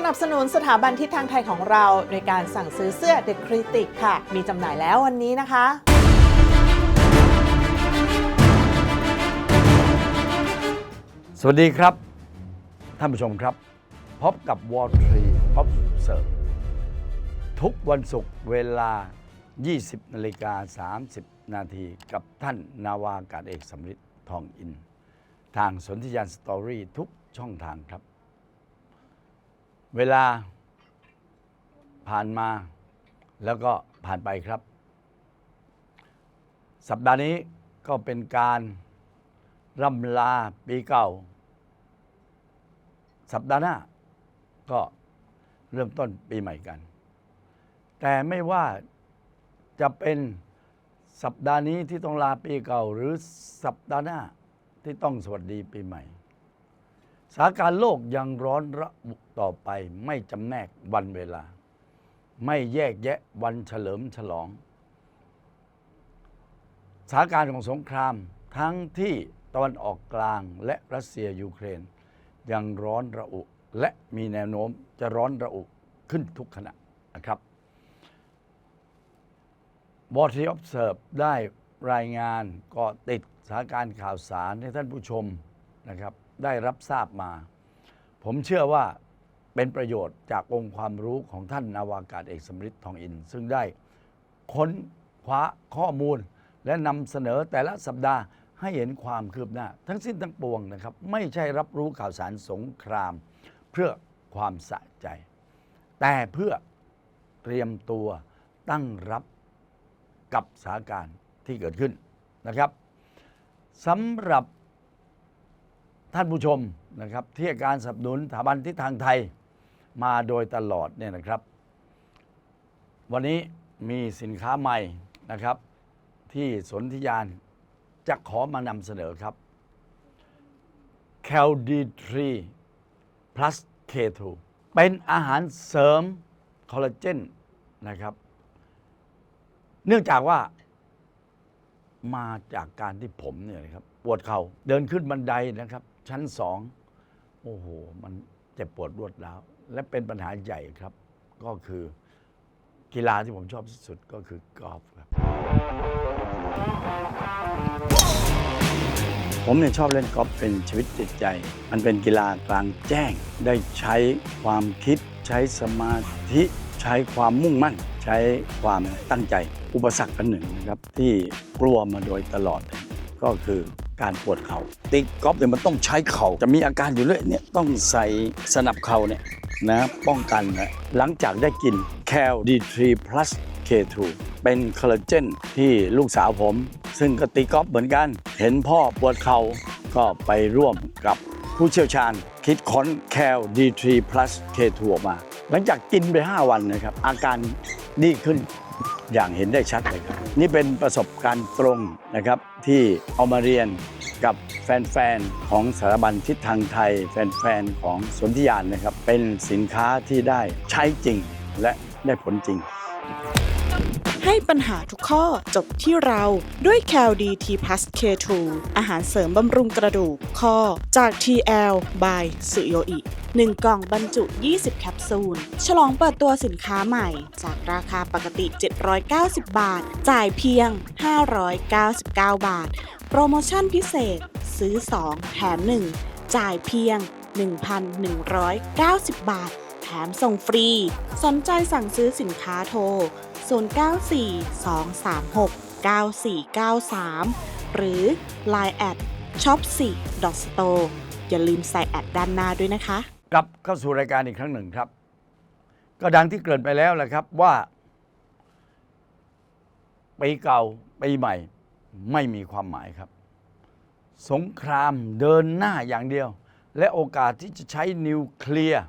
สนับสนุนสถาบันทิศทางไทยของเราโดยการสั่งซื้อเสื้อ The Critic ค่ะ มีจำหน่ายแล้ววันนี้นะคะสวัสดีครับ ท่านผู้ชมครับ พบกับ Wall Tree Pop Serve ทุกวันศุกร์เวลา 20นาฬิกา30 นาทีกับท่านนาวากาศเอกสำริดทองอิน ทางสนธิยานสตอรี่ทุกช่องทางครับ เวลาผ่านมาแล้วก็ผ่านไปครับ สัปดาห์นี้ก็เป็นการร่ำลาปีเก่า สัปดาห์หน้า ก็เริ่มต้นปีใหม่กัน แต่ไม่ว่าจะเป็นสัปดาห์นี้ที่ต้องลาปีเก่า หรือสัปดาห์หน้าที่ต้องสวัสดีปีใหม่ สถานการณ์โลกยังร้อนระอุต่อไปไม่จำแนกวันเวลา ไม่แยกแยะวันเฉลิมฉลองสถานการณ์ของสงครามทั้งที่ตะวันออกกลางและรัสเซียยูเครน ยังร้อนระอุและมีแนวโน้มจะร้อนระอุขึ้นทุกขณะนะครับบอทีออฟเซิร์ฟได้รายงานกาะติดสถานการณ์ข่าวสารให้ท่านผู้ชมนะครับ ได้รับทราบมา ผมเชื่อว่าเป็นประโยชน์จากองค์ความรู้ของท่านนาวากาศเอกสมฤทธิ์ทองอิน ซึ่งได้ค้นคว้าข้อมูล และนำเสนอแต่ละสัปดาห์ให้เห็นความคืบหน้า ทั้งสิ้นทั้งปวงนะครับ ไม่ใช่รับรู้ข่าวสารสงคราม เพื่อความสะใจ แต่เพื่อเตรียมตัวตั้งรับกับสถานการณ์ที่เกิดขึ้นนะครับสำหรับ ท่านผู้ชมนะครับที่การสนับสนุนสถาบันทิศทางไทยมาโดยตลอดเนี่ยนะครับ วันนี้มีสินค้าใหม่นะครับ ที่สนธิยานจะขอมานำเสนอครับ c a l d 3 plus K2 เป็นอาหารเสริมคอลลาเจนนะครับ เนื่องจากว่ามาจากการที่ผมเนี่ยนะครับ ปวดเขา่าเดินขึ้นบันไดนะครับ ชั้นสองโอ้โห มันเจ็บปวดรวดร้าว และเป็นปัญหาใหญ่ครับ ก็คือกีฬาที่ผมชอบที่สุดก็คือกอล์ฟครับ ผมเนี่ยชอบเล่นกอล์ฟเป็นชีวิตจิตใจ มันเป็นกีฬากลางแจ้ง ได้ใช้ความคิด ใช้สมาธิ ใช้ความมุ่งมั่น ใช้ความตั้งใจ อุปสรรคอันหนึ่งนะครับ ที่กลัวมาโดยตลอด ก็คือ การปวดเขา่าตีกอล์ฟเนี่ยมันต้องใช้เขา่าจะมีอาการอยู่เรื่อยเนี่ยต้องใส่สนับเข่าเนี่ยนะป้องกันนะหลังจากได้กิน Cal D3 Plus K2 เป็นคอลลาเจนที่ลูกสาวผม ซึ่งก็ตีกอล์ฟเหมือนกัน เห็นพ่อปวดเขา่าก็ไปร่วมกับผู้เชี่ยวชาญ คิดค้น Cal D3 Plus K2 ออกมา หลังจากกินไป 5 วันนะครับ อาการดีขึ้น อย่างเห็นได้ชัดเลยครับนี่เป็นประสบการณ์ตรงนะครับที่เอามาเรียนกับแฟนๆของสถาบันทิศทางไทย แฟนๆของสนธิยานนะครับ เป็นสินค้าที่ได้ใช้จริงและได้ผลจริง ให้ปัญหาทุกข้อจบที่เราด้วย c a l d t plus K2 อาหารเสริมบำรุงกระดูกข้อจาก TL by สุโยอิ1 กล่องบรรจุ 20 แคปซูล ฉลองเปิดตัวสินค้าใหม่ จากราคาปกติ 790 บาท จ่ายเพียง 599 บาท โปรโมชั่นพิเศษ ซื้อ 2 แถม 1 จ่ายเพียง 1,190 บาท แถมส่งฟรี สนใจสั่งซื้อสินค้าโทร 0942369493 หรือ Line แอดช็อป4 store อย่าลืมใส่แอดด้านหน้าด้วยนะคะ กลับเข้าสู่รายการอีกครั้งหนึ่งครับ ก็ดังที่เกริ่นไปแล้วแหละครับว่าปีเก่าปีใหม่ไม่มีความหมายครับ สงครามเดินหน้าอย่างเดียว และโอกาสที่จะใช้นิวเคลียร์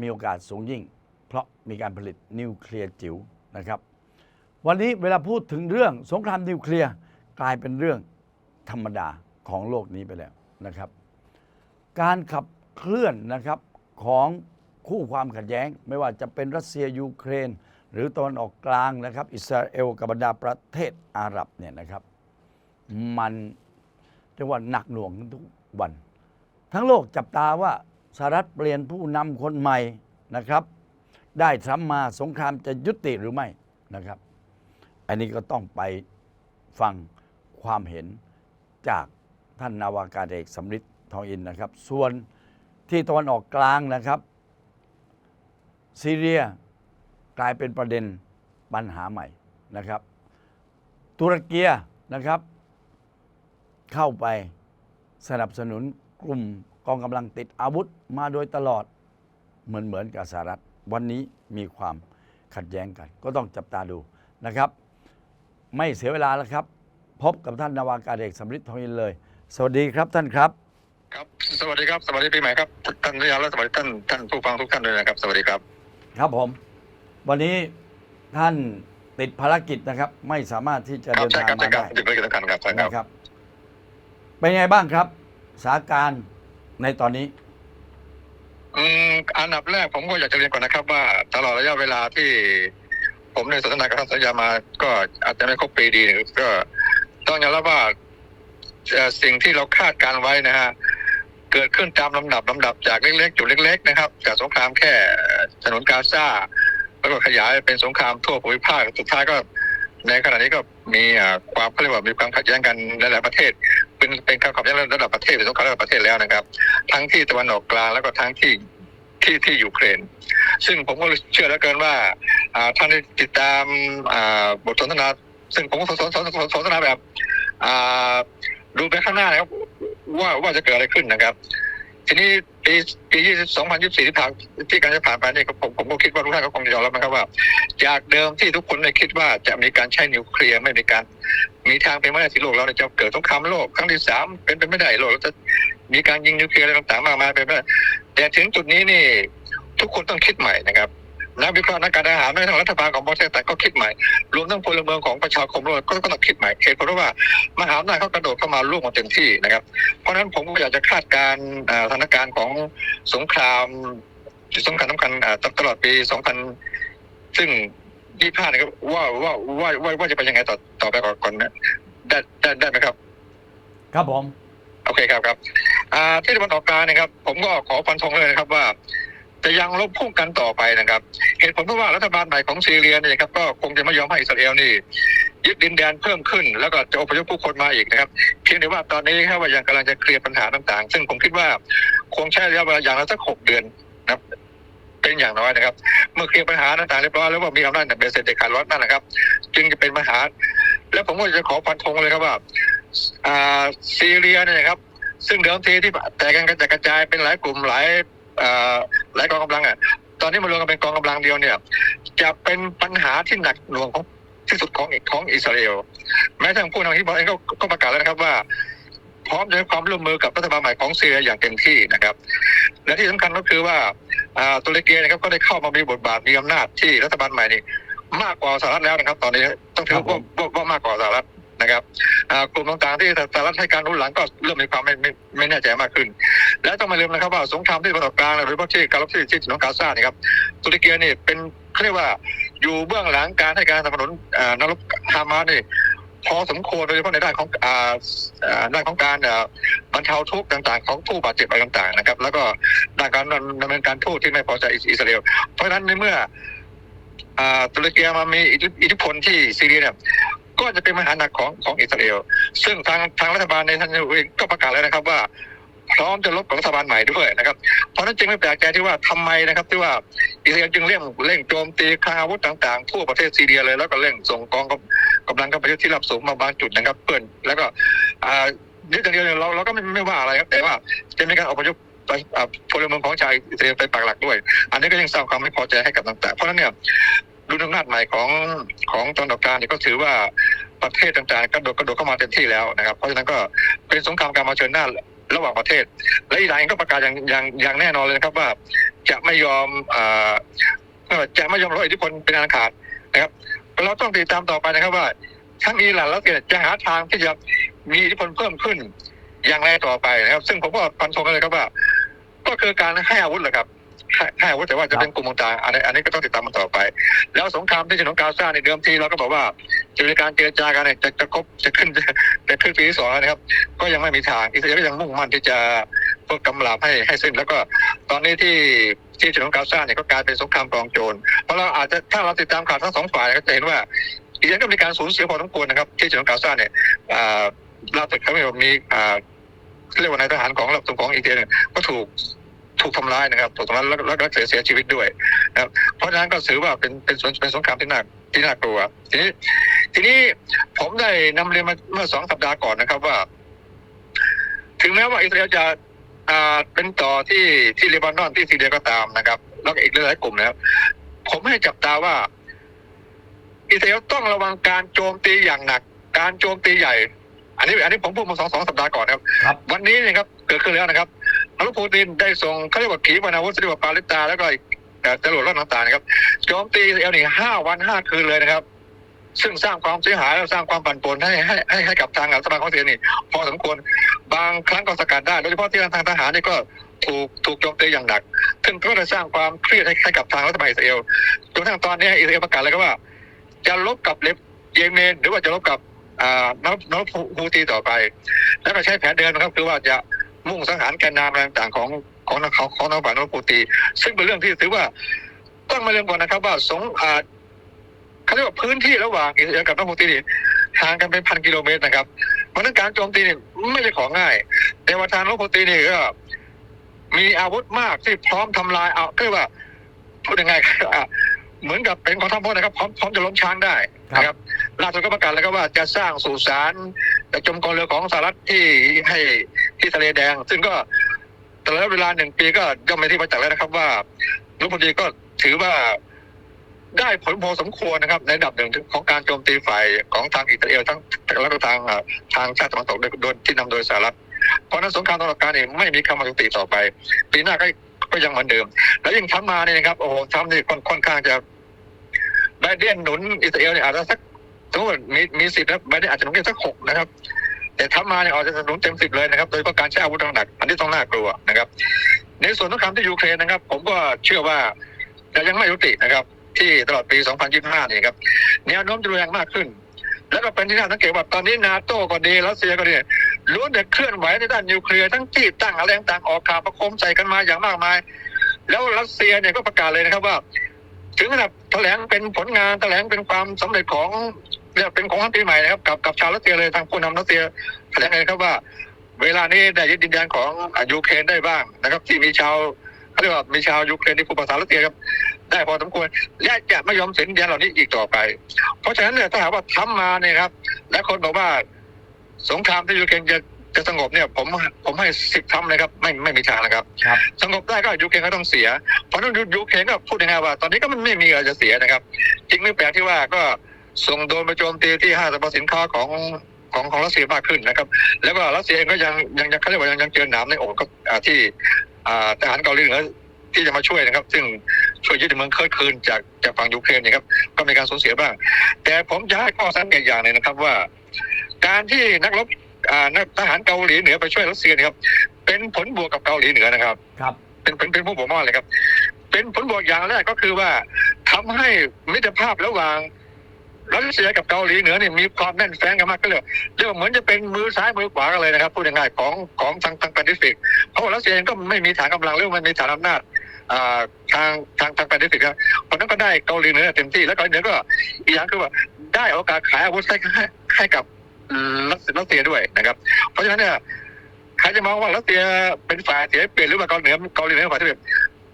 มีโอกาสสูงยิ่ง เพราะมีการผลิตนิวเคลียร์จิ๋วนะครับ วันนี้เวลาพูดถึงเรื่องสงครามนิวเคลียร์กลายเป็นเรื่องธรรมดาของโลกนี้ไปแล้วนะครับ การขับเคลื่อนนะครับของคู่ความขัดแย้ง ไม่ว่าจะเป็นรัสเซียยูเครน หรือตะวันออกกลางนะครับ อิสราเอลกับบรรดาประเทศอาหรับเนี่ยนะครับ มันเรียกว่าหนักหน่วงทุกวัน ทั้งโลกจับตาว่า สหรัฐเปลี่ยนผู้นำคนใหม่นะครับ ได้ทรัมมาสงครามจะยุติหรือไม่นะครับ อันนี้ก็ต้องไปฟังความเห็นจากท่านนาวากาศเอกสำริดทองอินนะครับ ส่วนที่ตะวันออกกลางนะครับซีเรียกลายเป็นประเด็นปัญหาใหม่นะครับ ตุรกีนะครับ เข้าไปสนับสนุนกลุ่ม กองกำลังติดอาวุธมาโดยตลอดเหมือนเหมือนกับสหรัฐ วันนี้มีความขัดแย้งกัน ก็ต้องจับตาดูนะครับ ไม่เสียเวลาแล้วครับ พบกับท่านนาวากาศเอกสำริดทองอินเลย สวัสดีครับท่านครับ ครับสวัสดีครับสวัสดีปีใหม่ครับท่านนายกและสวัสดีท่านท่านผู้ฟังทุกท่านด้วยนะครับ สวัสดีครับ ครับผม วันนี้ท่านติดภารกิจนะครับ ไม่สามารถที่จะครัเดิบนใช่ทางครับใช่มาครับได้จุดเริ่มสำคัญครับใช่ครับนะครับเป็นไงบ้างครับสถานการณ์ ในตอนนี้ อืมอันดับแรกผมก็อยากจะเรียนก่อนนะครับ ว่าตลอดระยะเวลาที่ ผมในสนทนากับท่านสัญญามา ก็อาจจะไม่ครบปีดีก็ต้องยอมรับว่าเอ่อสิ่งที่เราคาดการไว้นะฮะเกิดขึ้นตามลำดับลำดับจากเล็กๆ จุดเล็ก ๆ นะครับ จากสงครามแค่ถนนกาซาแล้วก็ขยายเป็นสงครามทั่วภูมิภาคสุดท้ายก็ ในขณะนี้ก็ มีความเขาเรียกว่ามีความขัดแย้งกันหลายๆประเทศ เป็นเป็นการขัดแย้งระดับประเทศเป็นสงครามระดับประเทศแล้วนะครับ ทั้งที่ตะวันออกกลางแล้วก็ทั้งที่ที่ที่ยูเครน ซึ่งผมก็เชื่อแล้วเกินว่าท่านติดตามบทสนทนา ซึ่งผมสนสนสนทนาแบบดูไปข้างหน้านะครับว่าว่าจะเกิดอะไรขึ้นนะครับ ทีนี้ ปีปี2024ที่ผ่านที่การจะผ่านไปนี่ผมผมก็คิดว่าทุกท่านก็คงจะยอมรับนะครับว่า จากเดิมที่ทุกคนได้คิดว่าจะมีการใช้นิวเคลียร์ไม่มีการ มีทางเป็นไม่ได้ที่โลกเราจะเกิดสงครามโลกครั้งที่สามเป็นไปไม่ได้โลกเราจะมีการยิงนิวเคลียร์อะไรต่างๆมากมายเป็นไปไม่ได้แต่ถึงจุดนี้นี่ทุกคนต้องคิดใหม่นะครับ นักวิเคราะห์นักการทหารไม่ทั้งรัฐบาลของประเทศแต่ก็คิดใหม่ รวมทั้งพลเมืองของประชาคมโลกก็ก็ต้องคิดใหม่เหตุผลว่ามหาอำนาจเขากระโดดเข้ามาร่วมมาเต็มที่นะครับ เพราะฉะนั้นผมก็อยากจะคาดการณ์อ่าสถานการณ์ของสงครามที่สำคัญสำคัญอ่าตลอดปี 2000 ซึ่ง25นะครับว่าว่าว่าว่าว่าจะเป็นยังไงต่อต่อไปก่อนก่อนนะได้ได้ได้ไหมครับ ครับผม โอเคครับครับ อ่าที่ตะวันออกกลางนะครับ ผมก็ขอฟันธงเลยนะครับว่า จะยังลบพุ่งกันต่อไปนะครับ เหตุผลเพราะว่ารัฐบาลใหม่ของซีเรียเนี่ยครับก็คงจะไม่ยอมให้อิสราเอลนี่ยึดดินแดนเพิ่มขึ้น แล้วก็จะอพยพผู้คนมาอีกนะครับเพียงแต่ว่าตอนนี้แค่ว่ายังกำลังจะเคลียร์ปัญหาต่างๆ ซึ่งผมคิดว่าคงใช้ระยะเวลาอย่างละสักหกเดือนนะครับเป็นอย่างน้อยนะครับ เมื่อเคลียร์ปัญหาต่างๆเรียบร้อยแล้วว่ามีอำนาจเบสเสร็จเด็ดขาดร้อนนั่นนะครับ จึงจะเป็นปัญหา แล้วผมก็จะขอฟันธงเลยครับว่าซีเรียเนี่ยครับ ซึ่งเดิมทีที่แตกกันกระจายเป็นหลายกลุ่มหลาย หลายกองกำลังอะตอนนี้มารวมกันเป็นกองกำลังเดียวเนี่ย จะเป็นปัญหาที่หนักหน่วงของที่สุดของของอิสราเอลแม้ทางผู้นำที่บอกเองก็ก็ประกาศแล้วนะครับว่า พร้อมจะให้ความร่วมมือกับรัฐบาลใหม่ของซีเรียอย่างเต็มที่นะครับ และที่สำคัญก็คือว่าอ่าตุรกีนะครับก็ได้เข้ามามีบทบาทมีอำนาจที่รัฐบาลใหม่นี่มากกว่าสหรัฐแล้วนะครับ ตอนนี้ต้องถือว่าว่าว่ามากกว่าสหรัฐ นะครับกลุ่มต่างๆที่สหรัฐให้การรุนหลังก็เริ่มมีความไม่ไม่ไม่แน่ใจมากขึ้น และต้องไม่ลืมนะครับว่าสงครามที่ตะวันออกกลางหรือว่าที่การรบที่ที่ถนนกาซาเนี่ยครับตุรกีนี่เป็นเขาเรียกว่าอยู่เบื้องหลังการให้การสนับสนุนนรบฮามาสนี่พอสมควรโดยเฉพาะในด้านของด้านของการบรรเทาทุกข์ต่างๆ ของผู้บาดเจ็บอะไรต่างๆนะครับ แล้วก็ด้านการดำเนินการทูตที่ไม่พอใจอิสราเอลเพราะฉะนั้นในเมื่อตุรกีมามีอิทธิพลที่ซีเรียเนี่ย ก็จะเป็นปัญหาหนักของของอิสราเอลซึ่งทางทางรัฐบาลในทันทีเองก็ประกาศแล้วนะครับว่า พร้อมจะลบกับรัฐบาลใหม่ด้วยนะครับ เพราะนั้นจึงไม่แปลกใจที่ว่าทำไมนะครับที่ว่าอิสราเอลจึงเร่งเร่งโจมตีคลังอาวุธต่างๆ ทั่วประเทศซีเรียเลยแล้วก็เร่งส่งกองกำกำลังกำลังที่รับสูงมาบางจุดนะครับเพื่อนแล้วก็อ่ายึดอย่างเดียวเนี่ยเราเราก็ไม่ไม่ว่าอะไรครับแต่ว่าจะมีการอพยพไปพลเมืองของชาวอิสราเอลไปปักหลักด้วย อันนี้ก็ยังสร้างความไม่พอใจให้กับต่างๆ เพราะฉะนั้นเนี่ย รุ่นอำนาจใหม่ของของตอนดอกการเนี่ยก็ถือว่าประเทศต่างๆก็โดดกระโดดเข้ามาเต็มที่แล้วนะครับ เพราะฉะนั้นก็เป็นสงครามการมาเชิญหน้าระหว่างประเทศ และอิหร่านเองก็ประกาศอย่างอย่างอย่างแน่นอนเลยนะครับว่าจะไม่ยอมอ่าจะไม่ยอมลดอิทธิพลเป็นอันขาดนะครับเราต้องติดตามต่อไปนะครับว่าทั้งอิหร่านและเนี่ยจะหาทางที่จะมีอิทธิพลเพิ่มขึ้นอย่างไรต่อไปนะครับ ซึ่งผมก็ฟันธงเลยครับว่า ก็คือการให้อาวุธแหละครับ ให้ให้อาวุธแต่ว่าจะเป็นกลุ่มต่างๆอันนี้อันนี้ก็ต้องติดตามมันต่อไป แล้วสงครามที่ฉนวนกาซาในเดิมทีเราก็บอกว่าจะมีการเจรจากันเนี่ยจะจะครบจะขึ้นจะขึ้นปีที่สองแล้วนะครับ ก็ยังไม่มีทางอิสราเอลก็ยังมุ่งมั่นที่จะเพื่อกำราบให้ให้สิ้นแล้วก็ตอนนี้ที่ที่ฉนวนกาซาเนี่ยก็กลายเป็นสงครามกองโจรเพราะเราอาจจะถ้าเราติดตามข่าวทั้งสองฝ่ายก็จะเห็นว่าอิสราเอลก็มีการสูญเสียพอสมควรนะครับ ที่ฉนวนกาซาเนี่ยอ่าล่าสุดเขามีอ่าเรียกว่านายทหารของระดับของอิสราเอลเนี่ยก็ถูก ถูกทำร้ายนะครับถูกทำร้ายแล้วแล้วก็เสียเสียชีวิตด้วยนะครับเพราะฉะนั้นก็ถือว่าเป็นเป็นเป็นเป็นสงครามที่น่าที่น่ากลัวทีนี้ทีนี้ผมได้นำเรียนมาเมื่อสองสัปดาห์ก่อนนะครับว่า ถึงแม้ว่าอิสราเอลจะอ่าเป็นต่อที่ที่เลบานอนที่ซีเรียก็ตามนะครับ แล้วก็อีกหลายๆกลุ่มนะครับผมให้จับตาว่า อิสราเอลต้องระวังการโจมตีอย่างหนัก การโจมตีใหญ่ อันนี้อันนี้ผมพูดมาสองสองสัปดาห์ก่อนนะครับครับ วันนี้เนะครับเกิดขึ้นแล้วนะครับ นายกปูตินได้ส่งเขาเรียกว่าขีปนาวุธเรียกว่าปาลิตาแล้วก็เอ่อจรวดรถต่างๆนะครับโจมตีเอลนี่ห้าวันห้าคืนเลยนะครับ ซึ่งสร้างความเสียหายและสร้างความปั่นป่วนให้ให้ให้ให้กับทางรัฐบาลของอิสราเอลนี่พอสมควรบางครั้งก็สกัดได้โดยเฉพาะที่ทางทหารนี่ก็ถูกถูกโจมตีอย่างหนัก ซึ่งก็ได้สร้างความเครียดให้ให้กับทางรัฐบาลอิสราเอลจนกระทั่งตอนนี้อิสราเอลประกาศเลยก็ว่า จะลบกับเลบเยเมนหรือว่าจะลบกับอ่านรนรฮูตีต่อไป แล้วก็ใช้แผนเดิมนะครับคือว่าจะ มุ่งสังหารแกนนำอะไรต่างๆของของของของนรบาลนรฮูตีซึ่งเป็นเรื่องที่ถือว่าต้องมาเรื่องก่อนนะครับ ว่าสงอ่าเขาเรียกว่าพื้นที่ระหว่างอิสราเอลกับนรฮูตีนี่ห่างกันเป็นพันกิโลเมตรนะครับเพราะนั้นการโจมตีนี่ไม่ใช่ของง่าย แต่ว่าทางนรฮูตีนี่ก็มีอาวุธมากที่พร้อมทำลายเอาคือว่าพูดยังไงเหมือนกับเป็นของทัพพลนะครับ พร้อมพร้อมจะล้มช้างได้นะครับล่าสุดก็ประกาศแล้วก็ว่าจะสร้างสุสานจมกองเรือของสหรัฐที่ให้ ที่ทะเลแดง ซึ่งก็แต่ละเวลาหนึ่งปีก็ย่อมเป็นที่ประจักษ์แล้วนะครับ ว่ารัฐมนตรีก็ถือว่าได้ผลพอสมควรนะครับ ในดับหนึ่งของการโจมตีฝ่ายของทางอิสราเอลทั้งแล้วก็ทางทางชาติตะวันตกโดยโดยที่นำโดยสหรัฐเพราะนั้นสงครามตะวันออกางนี่ไม่มีคำมาจุติต่อไป ปีหน้าก็ก็ยังเหมือนเดิม แล้วยิ่งทำมาเนี่ยนะครับโอ้โหทำนี่ค่อนค่อนข้างจะไบเดนหนุนอิสราเอลเนี่ยอาจจะสักสมมติมีมีสิทธิ์นะไม่ได้อาจจะหนุนแค่สักหกนะครับ แต่ทำมาเนี่ยอาจจะหนุนเต็มสิบเลยนะครับ โดยเฉพาะการใช้อาวุธหนักอันที่ต้องน่ากลัวนะครับ ในส่วนสงครามที่ยูเครนนะครับ ผมก็เชื่อว่าจะยังไม่ยุตินะครับ ที่ตลอดปี 2025 นี่ครับแนวโน้มจะรุนแรงมากขึ้น แล้วก็เป็นที่น่าสังเกตว่าตอนนี้นาโต้ก็ดีรัสเซียก็ดีล้วนแต่เคลื่อนไหวในด้านนิวเคลียร์ทั้งที่ตั้งอะไรต่างออกข่าวประคมใส่กันมาอย่างมากมาย แล้วรัสเซียเนี่ยก็ประกาศเลยนะครับว่า ถึงขนาดแถลงเป็นผลงานแถลงเป็นความสำเร็จของ เรียกเป็นของขวัญปีใหม่นะครับกับกับชาวรัสเซียเลยทางผู้นำรัสเซียแถลงเลยครับว่า เวลานี้ได้ยึดดินแดนของอ่ายูเครนได้บ้างนะครับ ที่มีชาวเขาเรียกว่ามีชาวยูเครนที่พูดภาษารัสเซียครับได้พอสมควรและจะไม่ยอมเสียดินแดนเหล่านี้อีกต่อไป เพราะฉะนั้นเนี่ยถ้าหากว่าทำมาเนี่ยครับ และคนบอกว่าสงครามที่ยูเครนจะจะสงบเนี่ยผมผมให้สิบทำเลยครับไม่ไม่มีทางนะครับครับสงบได้ก็ยูเครนก็ต้องเสีย เพราะฉะนั้นยูเครนก็พูดยังไงว่า ตอนนี้ก็มันไม่มีอะไรจะเสียนะครับจริงไม่แปลกที่ว่าก็ ส่งโดรนไปโจมตีที่ห้างสรรพสินค้าของของของรัสเซียมากขึ้นนะครับ แล้วก็รัสเซียเองก็ยังยังยังเขาเรียกว่ายังยังเจอหนามในอกก็อ่าที่อ่าทหารเกาหลีเหนือที่จะมาช่วยนะครับ ซึ่งช่วยยึดเมืองเคิร์ดคืนจากจากฝั่งยูเครนเนยครับ ก็มีการสูญเสียบ้าง แต่ผมจะให้ข้อสังเกตอย่างหนึ่งนะครับว่า การที่นักรบอ่านักทหารเกาหลีเหนือไปช่วยรัสเซียเนะครับ เป็นผลบวกกับเกาหลีเหนือนะครับ ครับ เป็นเป็นเป็นผู้บวกมากเลยครับ เป็นผลบวกอย่างแรกก็คือว่าทำให้มิตรภาพระหว่าง รัสเซียกับเกาหลีเหนือเนี่ยมีความแน่นแฟ้งกันมากก็เลยเรียกว่าเหมือนจะเป็นมือซ้ายมือขวากันเลยนะครับพูดง่ายๆของของทางทางแปซิฟิกเพราะว่ารัสเซียเองก็ไม่มีฐานกำลังหรือไม่มีฐานอำนาจทางทางทางแปซิฟิกครับเพราะนั้นก็ได้เกาหลีเหนือเต็มที่แล้วเกาหลีเหนือก็อีกอย่างคือว่าได้โอกาสขายอาวุธให้ให้ให้กับรัสรัสเซียด้วยนะครับ เพราะฉะนั้นเนี่ยใครจะมองว่ารัสเซียเป็นฝ่ายเสียเปรียบหรือว่าเกาหลีเหนือเกาหลีเหนือฝ่ายเสียเปรียบ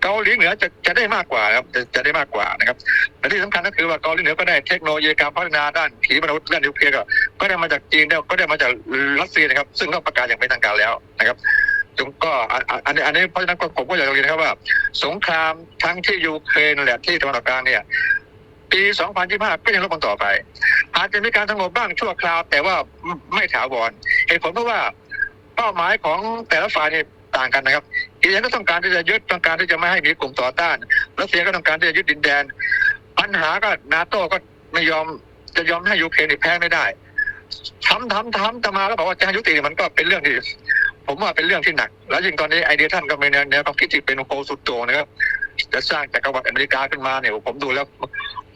เกาหลีเหนือจะจะได้มากกว่าครับจะจะได้มากกว่านะครับและที่สำคัญก็คือว่าเกาหลีเหนือก็ได้เทคโนโลยีการพัฒนาด้านขีปนาวุธด้านนิวเคลียร์ก็ได้มาจากจีนแล้วก็ได้มาจากรัสเซียนะครับ ซึ่งก็ประกาศอย่างเป็นทางการแล้วนะครับจงก็อันอันอันนี้อันนี้เพราะฉะนั้นผมก็อยากจะเรียนนะครับว่า สงครามทั้งที่ยูเครนและที่ตะวันออกกลางเนี่ยปี 2025 ก็ยังรบกันต่อไป อาจจะมีการสงบบ้างชั่วคราว แต่ว่าไม่ถาวรเหตุผลเพราะว่าเป้าหมายของแต่ละฝ่ายเนี่ย ต่างกันนะครับอิสราเอลก็ต้องการที่จะยึดต้องการที่จะไม่ให้มีกลุ่มต่อต้านรัสเซียก็ต้องการที่จะยึดดินแดน ปัญหาก็นาโต้ก็ไม่ยอมจะยอมให้ยูเครนแพ้ไม่ได้ทำทำทำแต่มาแล้วบอกว่าจะให้ยุติมันก็เป็นเรื่องที่ผมว่าเป็นเรื่องที่หนัก แล้วยิ่งตอนนี้ไอเดียท่านก็มีแนแนวความคิดที่เป็นโคสุดโตนะครับจะสร้างจักรวรรดิอเมริกาขึ้นมาเนี่ยผมดูแล้ว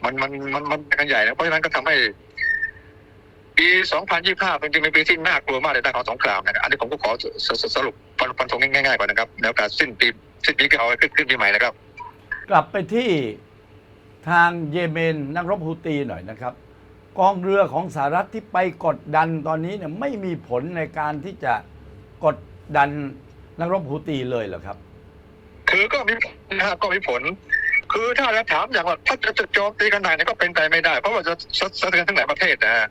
มันมันมันมันกันใหญ่นะเพราะฉะนั้นก็ทำให้ ปี 2025เป็นจะเป็นปีที่น่ากลัวมากในด้านของสงครามนะครับอันนี้ผมก็ขอสสสรุปไปฟันฟันธงง่ายๆก่อนนะครับในโอกาสสิ้นปีสิ้นปีก็เอาขึ้นขึ้นปีใหม่นะครับ กลับไปที่ทางเยเมนนักรบฮูตีหน่อยนะครับ กองเรือของสหรัฐที่ไปกดดันตอนนี้เนี่ยไม่มีผลในการที่จะกดดันนักรบฮูตีเลยเหรอครับ คือก็มีผลนะฮะก็มีผล คือถ้าจะถามอย่างว่าถ้าจะโจมตีกันไหนเนี่ยก็เป็นไปไม่ได้ เพราะว่าจะสะสะเทือนทั้งหลายประเทศนะฮะ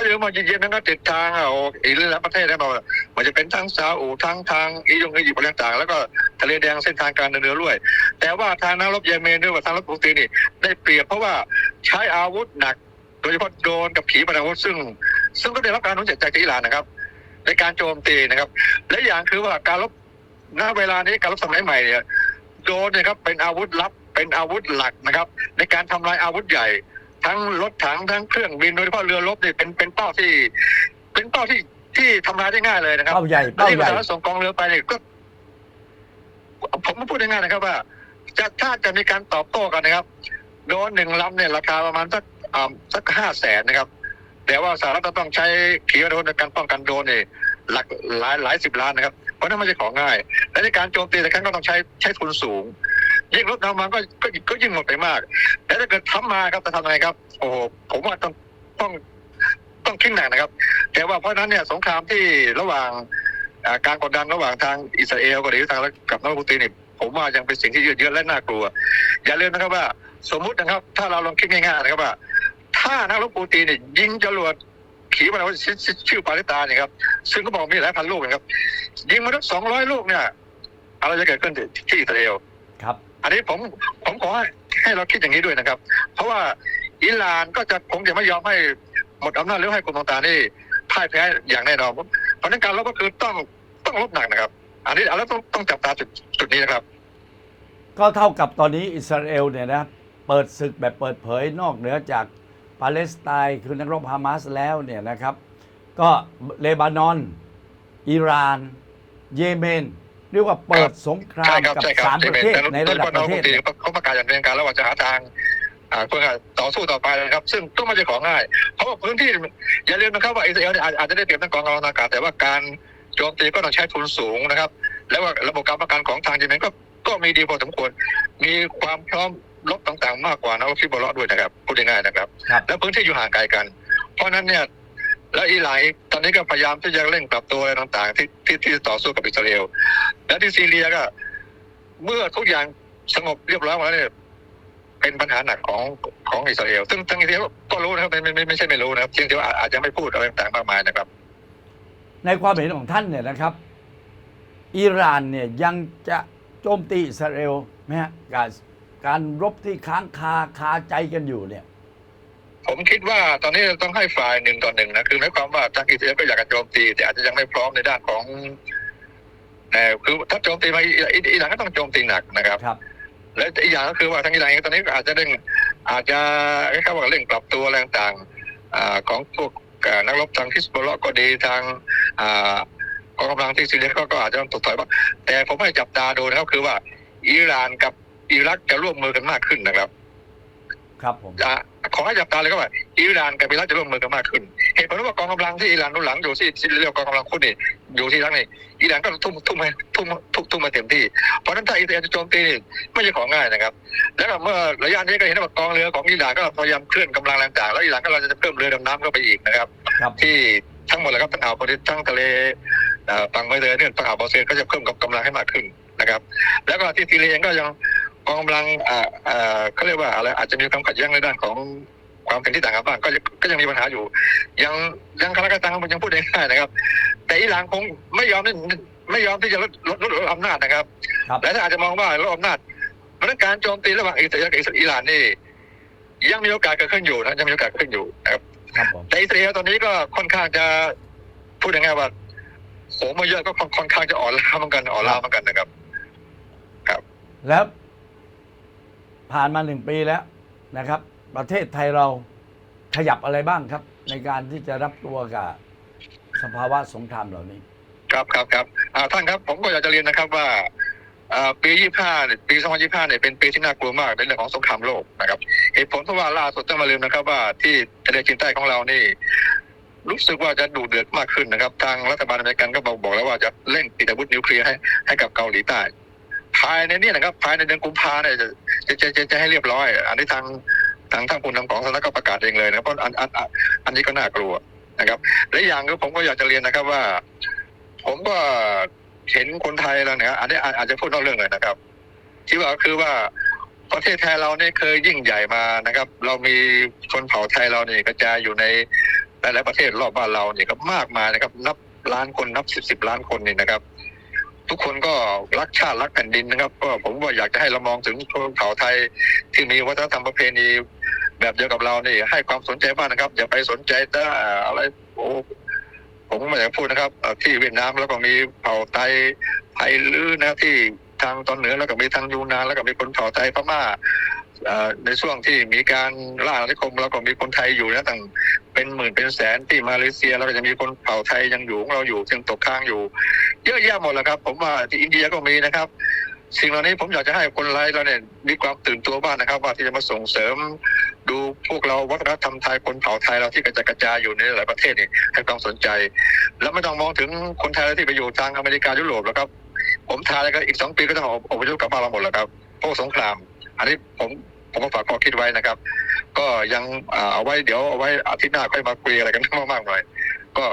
เราะเดี๋ยวมาเย็นๆนั้นก็ติดทางเอาอีกหลายประเทศได้มามันจะเป็นทั้งซาอุทั้งทางอียงอียิปต์อะไรต่างแล้วก็ทะเลแดงเส้นทางการเดินเรือด้วย แต่ว่าทางนักรบเยเมนด้วยว่าทางรบฮูตีนี่ ได้เปรียบเพราะว่าใช้อาวุธหนัก โดยเฉพาะโดรนกับขีปนาวุธซึ่ง ซึ่งก็ได้รับการอนุญาตจากอิหร่านนะครับ ในการโจมตีนะครับ และอย่างคือว่าการรบณเวลานี้การรบสมัยใหม่เนี่ยโดรนเนี่ยครับเป็นอาวุธลับเป็นอาวุธหลักนะครับ ในการทำลายอาวุธใหญ่ ทั้งรถถังทั้งเครื่องบินโดยเฉพาะเรือรบเนี่ยเป็นเป็นเป้าที่ เป็นเป้าที่ที่ทำลายได้ง่ายเลยนะครับเป้าใหญ่แล้วเป้าที่ใหญ่สารส่งกองเรือไปเนี่ยก็ ผมพูดง่ายๆนะครับว่าจะถ้าจะมีการตอบโต้กันนะครับโดรนหนึ่งลำเนี่ยราคาประมาณสักอ่าสักห้าแสนนะครับ แต่ว่าสหรัฐต้องใช้ขีปนาวุธในการป้องกันโดรนเนี่ยหลักหลายหลายสิบล้านนะครับ เพราะนั่นไม่ใช่ของง่าย และในการโจมตีแต่ครั้งก็ต้องใช้ใช้ทุนสูง ยิ่งลดน้ำมันก็ก็ก็ยิ่งหมดไปมาก แต่ถ้าเกิดทำมาครับจะทำไงครับ โอ้โหผมว่าต้องต้องต้องคิดหนักนะครับ แต่ว่าเพราะนั้นเนี่ยสงครามที่ระหว่างการกดดันระหว่างทางอิสราเอลกับหรือทางกับนอร์ปูตินเนี่ยผมว่ายังเป็นสิ่งที่ยืดเยื้อและน่ากลัว อย่าลืมนะครับว่า สมมุตินะครับ ถ้าเราลองคิดง่ายๆนะครับว่า ถ้านักรบปูตินเนี่ยยิงจรวดขีปนาวุธชื่อชื่อปาริตาเนี่ยครับซึ่งก็บอกมีหลายพันลูกนะครับ ยิงมาทั้งสองร้อยลูกเนี่ยอะไรจะเกิดขึ้นที่อิสราเอลครับ อันนี้ผมผมขอให้ให้เราคิดอย่างนี้ด้วยนะครับ เพราะว่าอิหร่านก็จะคงจะไม่ยอมให้หมดอำนาจหรือให้กลุ่มต่างๆนี่พ่ายแพ้อย่างแน่นอนเพราะฉะนั้นการรบก็คือต้องต้องรบหนักนะครับ อันนี้แล้วต้องต้องจับตาจุดจุดนี้นะครับ ก็เท่ากับตอนนี้อิสราเอลเนี่ยนะเปิดศึกแบบเปิดเผยนอกเหนือจากปาเลสไตน์คือนักรบฮามาสแล้วเนี่ยนะครับ ก็เลบานอน อิหร่าน เยเมน เรียกว่าเปิดสงคราใช่มครับกับใช่ครับสามประเทศในระดับประเทศโดยฉพาเขาประกาศอย่างเป็นทางการแล้วว่าจะหาทางอ่าเพื่อต่อสู้ต่อไปนะครับ ซึ่งก็ไม่ใช่ของง่าย เพราะว่าพื้นที่อย่าลืมนะครับว่าอิสราเอลเนี่ยอาจอาจจะได้เปรียบทั้งกองกำลังอากาศแต่ว่าการโจมตีก็ต้องใช้ทุนสูงนะครับ แล้วว่าระบบการประกันของทางเยเมนก็ก็มีดีพอสมควร มีความพร้อมรบต่างๆ มากกว่านะฟิบอลด้วยนะครับพูดง่ายๆนะครับครับแล้วพื้นที่อยู่ห่างไกลกัน เพราะฉะนั้นเนี่ย แล้วอิหร่านตอนนี้ก็พยายามที่จะเร่งปรับตัวอะไรต่างๆที่ที่ที่ต่อสู้กับอิสราเอลและที่ซีเรียก็ เมื่อทุกอย่างสงบเรียบร้อยมดแล้วเนี่ยเป็นปัญหาหนักของของอิสราเอลซึ่งทางอิสราเอลก็รู้นะครับไม่ไม่ไม่ไม่ใช่ไม่รู้นะครับเพียงแต่ว่าอาจจะไม่พูดอะไรต่างๆมากมายนะครับ ในความเห็นของท่านเนี่ยนะครับ อิหร่านเนี่ยยังจะโจมตีอิสราเอลไหมฮะการการรบที่ค้างคาคาใจกันอยู่เนี่ย ผมคิดว่าตอนนี้เราต้องให้ฝ่ายหนึ่งต่อหนึ่งนะคือหมายความว่าทางอิสราเอลก็อยากจะโจมตี แต่อาจจะยังไม่พร้อมในด้านของเอ่อคือถ้าโจมตีมาอิอิอิหร่านก็ต้องโจมตีหนักนะครับ ครับ และอีกอย่างก็คือว่าทางอิหร่านเองตอนนี้ก็อาจจะเร่งอาจจะคล้ายๆว่าเร่งปรับตัวอะไรต่างๆอ่าของพวกเอ่อนักรบทางฮิสบอลเลาะห์ก็ดีทางอ่ากองกำลังที่ซีเรียก็ก็อาจจะต้องถดถอยบ้างแต่ผมให้จับตาดูนะครับคือว่า อิหร่านกับอิรักจะร่วมมือกันมากขึ้นนะครับ ครับผมอะขอให้จับตาเลยก็ว่าอิหร่านกับอิรักจะร่วมมือกันมากขึ้น เหตุผลว่ากองกำลังที่อิหร่านหนุนหลังอยู่ที่ที่เรียกว่ากองกำลังคุณนี่อยู่ที่รักนี่อิหร่านก็ทุ่มทุ่มให้ทุ่มทุ่มทุ่มมาเต็มที่ เพราะฉะนั้นถ้าอิสราเอลจะโจมตีนี่ไม่ใช่ของง่ายนะครับ แล้วก็เมื่อระยะนี้ก็เห็นว่ากองเรือของอิหร่านก็พยายามเคลื่อนกำลังแรงต่างๆแล้วอิหร่านก็เราจะเพิ่มเรือดำน้ำเข้าไปอีกนะครับครับที่ทั้งหมดเลยครับทั้งอ่าวบอลทั้งทะเลเอ่อฝั่งเมดิเตอร์เรเนียนฝั่งอ่าวบอลเซนก็จะเพิ่มกำลังให้มากขึ้นนะครับ แล้วก็ที่ซีเรียเองก็ยังก องกำลังอ่าอ่าเขาเรียกว่าอะไรอาจจะมีความขัดแย้งในด้านของความเป็นที่ต่างกันบ้างก็ยังก็ยังมีปัญหาอยู่ ยังยังคาราคาตังมันยังพูดได้ง่ายนะครับ แต่อิหร่านคงไม่ยอมที่ไม่ยอมที่จะลดลดลดลดอำนาจนะครับครับและถ้าอาจจะมองว่าลดอำนาจเพราะฉะนั้นการโจมตีระหว่างอิสราเอลกับอิหร่านนี่ยังมีโอกาสเกิดขึ้นอยู่นะยังมีโอกาสเกิดขึ้นอยู่นะครับครับผมแต่อิสราเอลตอนนี้ก็ค่อนข้างจะพูดยังไงว่าโหมาเยอะก็ค่อนค่อนข้างจะอ่อนล้าเหมือนกันอ่อนล้าเหมือนกันนะครับแล้ว ผ่านมาหนึ่งปีแล้วนะครับ ประเทศไทยเราขยับอะไรบ้างครับ ในการที่จะรับตัวกับสภาวะสงครามเหล่านี้ ครับครับครับอ่าท่านครับผมก็อยากจะเรียนนะครับว่าอ่าปี25เนี่ยปี2025เนี่ยเป็นปีที่น่ากลัวมากในเรื่องของสงครามโลกนะครับเหตุผลเพราะว่าล่าสุดต้องมาลืมนะครับ ว่าที่ทะเลจีนใต้ของเรานี่ รู้สึกว่าจะดูเดือดมากขึ้นนะครับ ทางรัฐบาลอเมริกันก็บอกบอกแล้วว่าจะเร่งติดอาวุธนิวเคลียร์ให้ให้กับเกาหลีใต้ ภายในเนี้นะครับภายในเดือนกุมภาเนี่ยจะจะจะจะจะให้เรียบร้อย อันนี้ทางทางท่านผู้นำของสหรัฐก็ประกาศเองเลยนะครับเพราะอันอันอันอันนี้ก็น่ากลัวนะครับและอย่างก็ผมก็อยากจะเรียนนะครับว่า ผมก็เห็นคนไทยแล้วเนี่ยอันนี้อาจอาจจะพูดนอกเรื่องเลยนะครับ ที่ว่าคือว่าประเทศไทยเราเนี่ยเคยยิ่งใหญ่มานะครับ เรามีชนเผ่าไทยเราเนี่ยกระจายอยู่ในหลายๆประเทศรอบบ้านเราเนี่ยก็มากมายนะครับ นับล้านคนนับสิบสิบล้านคนนี่นะครับ ทุกคนก็รักชาติรักแผ่นดินนะครับ ก็ผมว่าอยากจะให้เรามองถึงชนเผ่าไทยที่มีวัฒนธรรมประเพณีแบบเดียวกับเรานี่ให้ความสนใจมากนะครับอย่าไปสนใจแต่อะไรโอ้ผมไม่อยากพูดนะครับที่เวียดนามแล้วก็มีเผ่าไทยไทยลื้อนะที่ทางตอนเหนือแล้วก็มีทางยูนานแล้วก็มีคนเผ่าไทยพม่า ในช่วงที่มีการล่าอาณานิคมแล้วก็มีคนไทยอยู่นะตั้งเป็นหมื่นเป็นแสนที่มาเลเซียแล้วก็จะมีคนเผ่าไทยยังอยู่ของเราอยู่ยังตกค้างอยู่ เยอะแยะหมดแล้วครับ ผมว่าที่อินเดียก็มีนะครับ สิ่งเหล่านี้ผมอยากจะให้คนไทยเราเนี่ยมีความตื่นตัวบ้างนะครับ ว่าที่จะมาส่งเสริม ดูพวกเราวัฒนธรรมไทยคนเผ่าไทยเราที่กระจายกระจายอยู่ในหลายประเทศนี่ให้ความสนใจ แล้วไม่ต้องมองถึงคนไทยที่ไปอยู่ทางอเมริกายุโรปแล้วครับ ผมทายแล้วก็อีกสองปีก็ต้องอพยพกลับบ้านเราหมดแล้วครับพราะสงคราม อันนี้ผมผมก็ฝากข้อคิดไว้นะครับ ก็ยังอ่าเอาไว้เดี๋ยวเอาไว้อาทิตย์หน้าค่อยมาคุยอะไรกันมากๆหน่อย ก็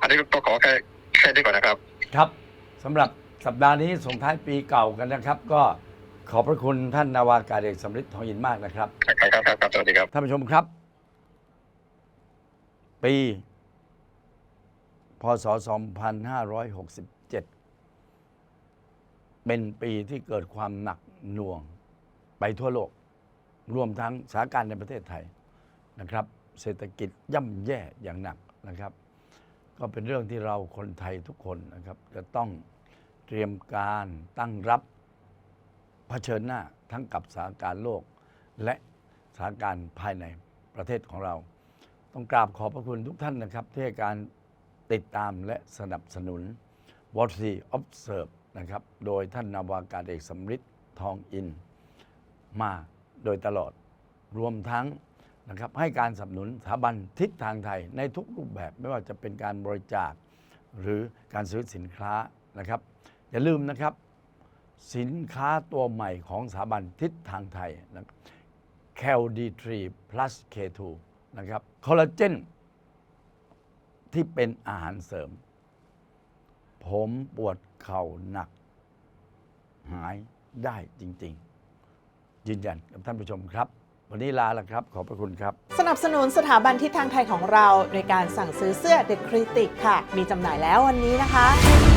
อันนี้ก็ขอแค่แค่นี้ก่อนนะครับ ครับสำหรับสัปดาห์นี้ส่งท้ายปีเก่ากันนะครับ ก็ขอบพระคุณท่านนาวากาเอกสำริดทองอินมากนะครับครับครับครับครับสวัสดีครับท่านผู้ชมครับ ปี พศ 2567 เป็นปีที่เกิดความหนักหน่วง ไปทั่วโลก รวมทั้งสถานการณ์ในประเทศไทยนะครับ เศรษฐกิจย่ำแย่อย่างหนักนะครับ ก็เป็นเรื่องที่เราคนไทยทุกคนนะครับ จะต้องเตรียมการตั้งรับเผชิญหน้าทั้งกับสถานการณ์โลก และสถานการณ์ภายในประเทศของเรา ต้องกราบขอบพระคุณทุกท่านนะครับ ที่ให้การติดตามและสนับสนุน w a t c h Observe นะครับ โดยท่านนาวากาศเอกสำริดทองอิน มาโดยตลอดรวมทั้งนะครับให้การสนับสนุนสถาบันทิศทางไทยในทุกรูปแบบไม่ว่าจะเป็นการบริจาคหรือการซื้อสินค้านะครับ อย่าลืมนะครับ สินค้าตัวใหม่ของสถาบันทิศทางไทยนะ c a l D3 plus K2 นะครับคอลลาเจนที่เป็นอาหารเสริม ผมปวดเข่าหนัก หายได้จริง ๆ ยืนยันกับท่านผู้ชมครับ วันนี้ลาแล้วครับ ขอบพระคุณครับ สนับสนุนสถาบันทิศทางไทยของเรา โดยการสั่งซื้อเสื้อ The Critic ค่ะ มีจำหน่ายแล้ววันนี้นะคะ